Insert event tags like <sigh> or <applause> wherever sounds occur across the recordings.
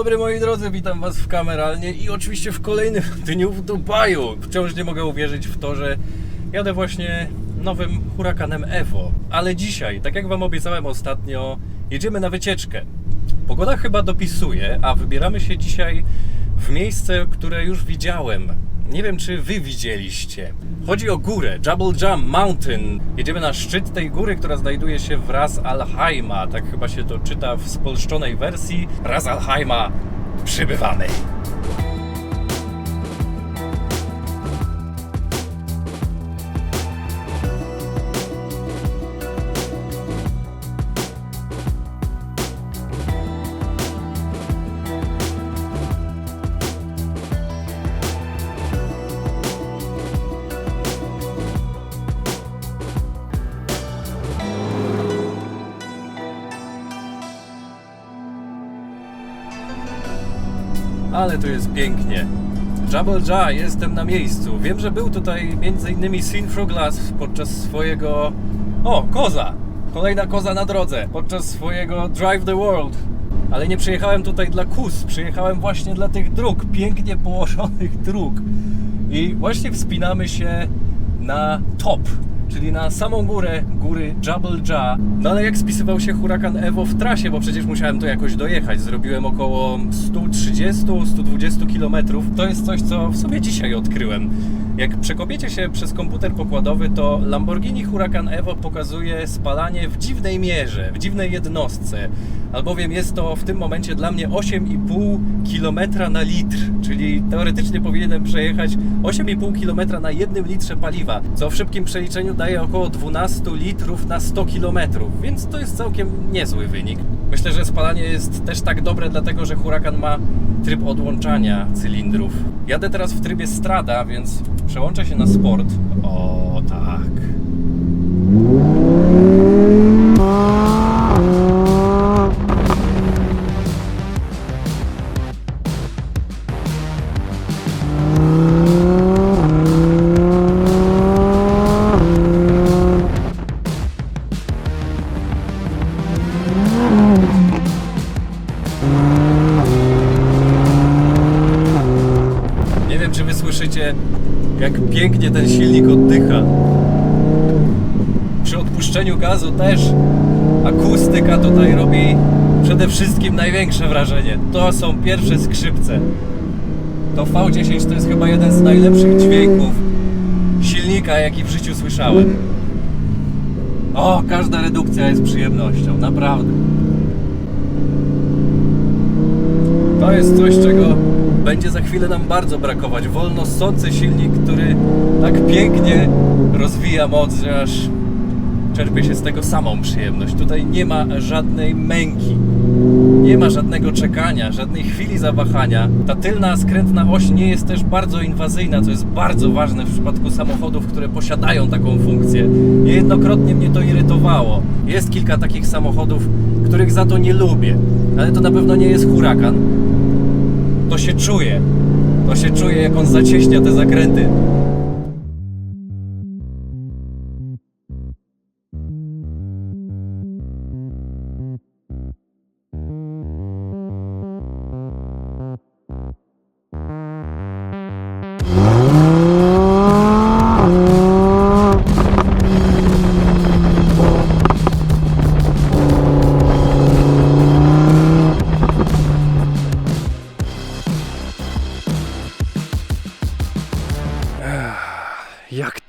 dobry moi drodzy, witam was w kameralnie i oczywiście w kolejnym <laughs> dniu w Dubaju. Wciąż nie mogę uwierzyć w to, że jadę właśnie nowym hurakanem Evo. Ale dzisiaj, tak jak wam obiecałem ostatnio, jedziemy na wycieczkę. Pogoda chyba dopisuje, a wybieramy się dzisiaj w miejsce, które już widziałem. Nie wiem, czy wy widzieliście. Chodzi o górę, Jabal Jam Mountain. Jedziemy na szczyt tej góry, która znajduje się w Ras Al Khaimah. Tak chyba się to czyta w spolszczonej wersji. Ras Al Khaimah, przybywamy. Ale tu jest pięknie. Jabal Ja, jestem na miejscu. Wiem, że był tutaj m.in. Sinfroglass podczas swojego... O, koza! Kolejna koza na drodze. Podczas swojego Drive the World. Ale nie przyjechałem tutaj dla kus, przyjechałem właśnie dla tych dróg, pięknie położonych dróg. I właśnie wspinamy się na top, czyli na samą górę góry Jabal Ja. No ale jak spisywał się hurakan Evo w trasie, bo przecież musiałem to jakoś dojechać. Zrobiłem około 130-120 km. To jest coś, co w sumie dzisiaj odkryłem. Jak przekopiecie się przez komputer pokładowy, to Lamborghini Huracan Evo pokazuje spalanie w dziwnej mierze, w dziwnej jednostce. Albowiem jest to w tym momencie dla mnie 8,5 km na litr, czyli teoretycznie powinienem przejechać 8,5 km na jednym litrze paliwa, co w szybkim przeliczeniu daje około 12 litrów na 100 km, więc to jest całkiem niezły wynik. Myślę, że spalanie jest też tak dobre, dlatego że Huracan ma tryb odłączania cylindrów. Jadę teraz w trybie strada, więc przełączę się na sport. O tak. Jak pięknie ten silnik oddycha. Przy odpuszczeniu gazu też akustyka tutaj robi przede wszystkim największe wrażenie. To są pierwsze skrzypce. To V10 to jest chyba jeden z najlepszych dźwięków silnika, jaki w życiu słyszałem. O, każda redukcja jest przyjemnością, naprawdę. To jest coś, czego będzie za chwilę nam bardzo brakować. Wolno ssący silnik, który tak pięknie rozwija moc, że aż czerpie się z tego samą przyjemność. Tutaj nie ma żadnej męki. Nie ma żadnego czekania, żadnej chwili zawahania. Ta tylna, skrętna oś nie jest też bardzo inwazyjna, co jest bardzo ważne w przypadku samochodów, które posiadają taką funkcję. Niejednokrotnie mnie to irytowało. Jest kilka takich samochodów, których za to nie lubię, ale to na pewno nie jest hurakan. To się czuje. To się czuje, jak on zacieśnia te zakręty.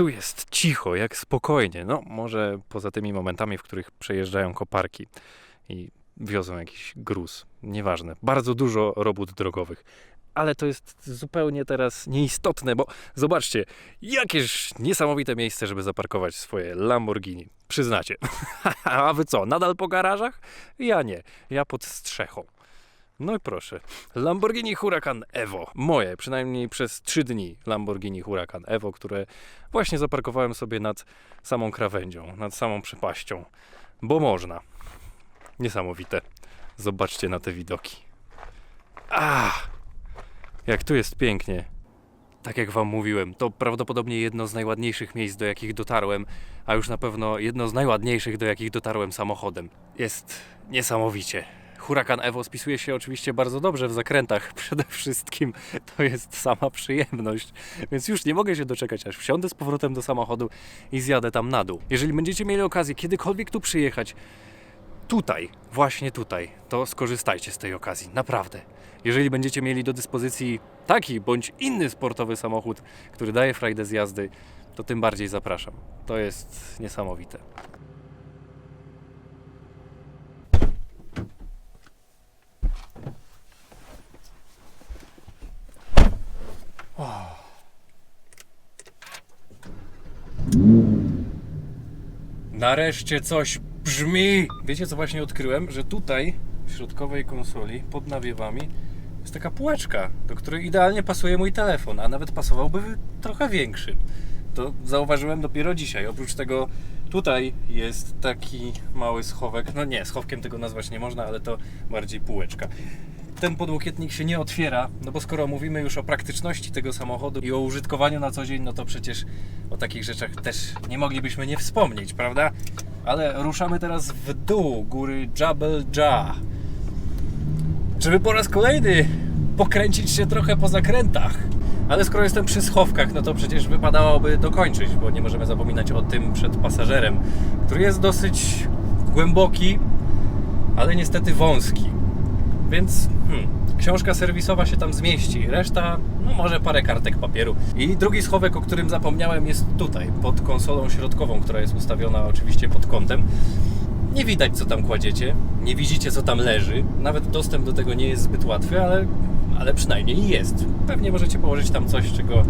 Tu jest cicho, jak spokojnie. No, może poza tymi momentami, w których przejeżdżają koparki i wiozą jakiś gruz. Nieważne. Bardzo dużo robót drogowych. Ale to jest zupełnie teraz nieistotne, bo zobaczcie, jakież niesamowite miejsce, żeby zaparkować swoje Lamborghini. Przyznacie. <laughs> A wy co, nadal po garażach? Ja nie. Ja pod strzechą. No i proszę. Lamborghini Huracan Evo. Moje, przynajmniej przez 3 dni Lamborghini Huracan Evo, które właśnie zaparkowałem sobie nad samą krawędzią, nad samą przepaścią. Bo można. Niesamowite. Zobaczcie na te widoki. Ach! Jak tu jest pięknie. Tak jak wam mówiłem, to prawdopodobnie jedno z najładniejszych miejsc, do jakich dotarłem, a już na pewno jedno z najładniejszych, do jakich dotarłem samochodem. Jest niesamowicie. Huracan Evo spisuje się oczywiście bardzo dobrze w zakrętach. <laughs> Przede wszystkim to jest sama przyjemność. Więc już nie mogę się doczekać, aż wsiądę z powrotem do samochodu i zjadę tam na dół. Jeżeli będziecie mieli okazję kiedykolwiek tu przyjechać, tutaj, właśnie tutaj, to skorzystajcie z tej okazji, naprawdę. Jeżeli będziecie mieli do dyspozycji taki bądź inny sportowy samochód, który daje frajdę z jazdy, to tym bardziej zapraszam. To jest niesamowite. Nareszcie coś brzmi! Wiecie co właśnie odkryłem? Że tutaj w środkowej konsoli pod nawiewami jest taka półeczka, do której idealnie pasuje mój telefon, a nawet pasowałby trochę większy. To zauważyłem dopiero dzisiaj. Oprócz tego tutaj jest taki mały schowek. No nie, schowkiem tego nazwać nie można, ale to bardziej półeczka. Ten podłokietnik się nie otwiera, no bo skoro mówimy już o praktyczności tego samochodu i o użytkowaniu na co dzień, no to przecież o takich rzeczach też nie moglibyśmy nie wspomnieć, prawda? Ale ruszamy teraz w dół góry Jabal Jah żeby po raz kolejny pokręcić się trochę po zakrętach. Ale skoro jestem przy schowkach, no to przecież wypadałoby dokończyć, bo nie możemy zapominać o tym przed pasażerem, który jest dosyć głęboki, ale niestety wąski. Więc hmm, książka serwisowa się tam zmieści, reszta, no może parę kartek papieru. I drugi schowek, o którym zapomniałem, jest tutaj, pod konsolą środkową, która jest ustawiona oczywiście pod kątem. Nie widać, co tam kładziecie, nie widzicie, co tam leży. Nawet dostęp do tego nie jest zbyt łatwy, ale, ale przynajmniej jest. Pewnie możecie położyć tam coś, czego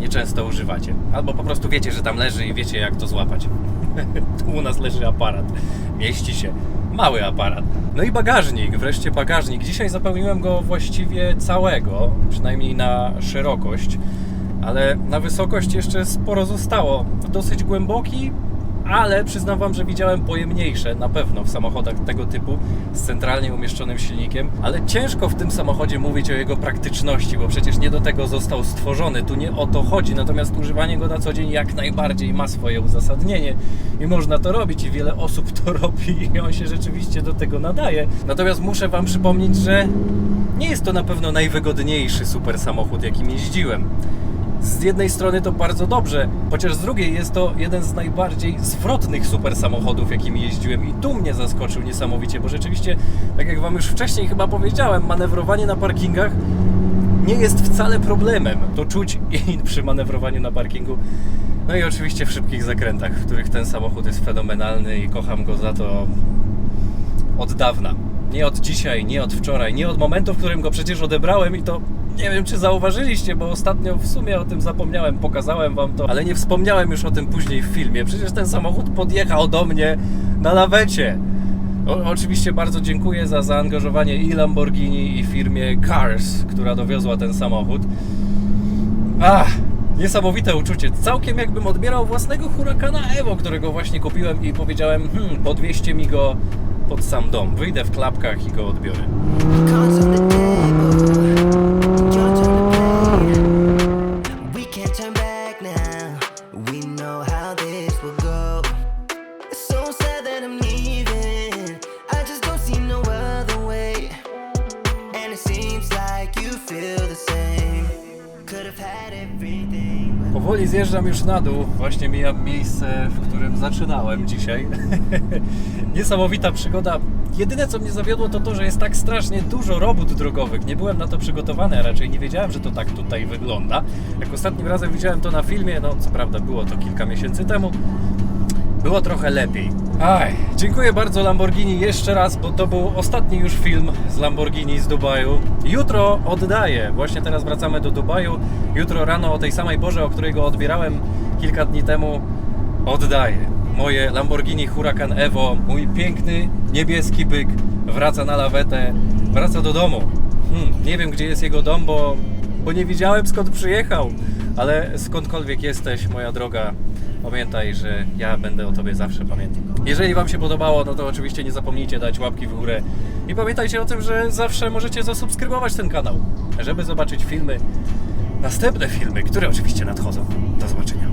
nieczęsto używacie. Albo po prostu wiecie, że tam leży i wiecie, jak to złapać. <laughs> tu u nas leży aparat. Mieści się. Mały aparat. No i bagażnik, wreszcie bagażnik. Dzisiaj zapełniłem go właściwie całego, przynajmniej na szerokość, ale na wysokość jeszcze sporo zostało. Dosyć głęboki, ale przyznam Wam, że widziałem pojemniejsze na pewno w samochodach tego typu z centralnie umieszczonym silnikiem, ale ciężko w tym samochodzie mówić o jego praktyczności, bo przecież nie do tego został stworzony, tu nie o to chodzi, natomiast używanie go na co dzień jak najbardziej ma swoje uzasadnienie i można to robić i wiele osób to <laughs> robi i on się rzeczywiście do tego nadaje. Natomiast muszę Wam przypomnieć, że nie jest to na pewno najwygodniejszy super samochód, jakim jeździłem z jednej strony to bardzo dobrze, chociaż z drugiej jest to jeden z najbardziej zwrotnych super samochodów, jakimi jeździłem i tu mnie zaskoczył niesamowicie, bo rzeczywiście, tak jak Wam już wcześniej chyba powiedziałem, manewrowanie na parkingach nie jest wcale problemem. To czuć <laughs> przy manewrowaniu na parkingu. No i oczywiście w szybkich zakrętach, w których ten samochód jest fenomenalny i kocham go za to od dawna. Nie od dzisiaj, nie od wczoraj, nie od momentu, w którym go przecież odebrałem i to nie wiem, czy zauważyliście, bo ostatnio w sumie o tym zapomniałem, pokazałem wam to, ale nie wspomniałem już o tym później w filmie. Przecież ten samochód podjechał do mnie na lawecie. O, oczywiście bardzo dziękuję za zaangażowanie i Lamborghini, i firmie Cars, która dowiozła ten samochód. Ach, niesamowite uczucie. Całkiem jakbym odbierał własnego Huracana Evo, którego właśnie kupiłem i powiedziałem, hmm, podwieźcie mi go pod sam dom. Wyjdę w klapkach i go odbiorę. Powoli zjeżdżam już na dół. Właśnie mijam miejsce, w którym zaczynałem dzisiaj. <laughs> Niesamowita przygoda. Jedyne co mnie zawiodło to to, że jest tak strasznie dużo robót drogowych. Nie byłem na to przygotowany, a raczej nie wiedziałem, że to tak tutaj wygląda. Jak ostatnim razem widziałem to na filmie, no co prawda było to kilka miesięcy temu, było trochę lepiej. Aj, dziękuję bardzo Lamborghini jeszcze raz, bo to był ostatni już film z Lamborghini z Dubaju. Jutro oddaję. Właśnie teraz wracamy do Dubaju. Jutro rano o tej samej porze, o której go odbierałem kilka dni temu, oddaję. Moje Lamborghini Huracan Evo, mój piękny niebieski byk, wraca na lawetę, wraca do domu. Hmm, nie wiem, gdzie jest jego dom, bo, bo nie widziałem skąd przyjechał. Ale skądkolwiek jesteś, moja droga, pamiętaj, że ja będę o Tobie zawsze pamiętał. Jeżeli Wam się podobało, no to oczywiście nie zapomnijcie dać łapki w górę. I pamiętajcie o tym, że zawsze możecie zasubskrybować ten kanał, żeby zobaczyć filmy, następne filmy, które oczywiście nadchodzą. Do zobaczenia.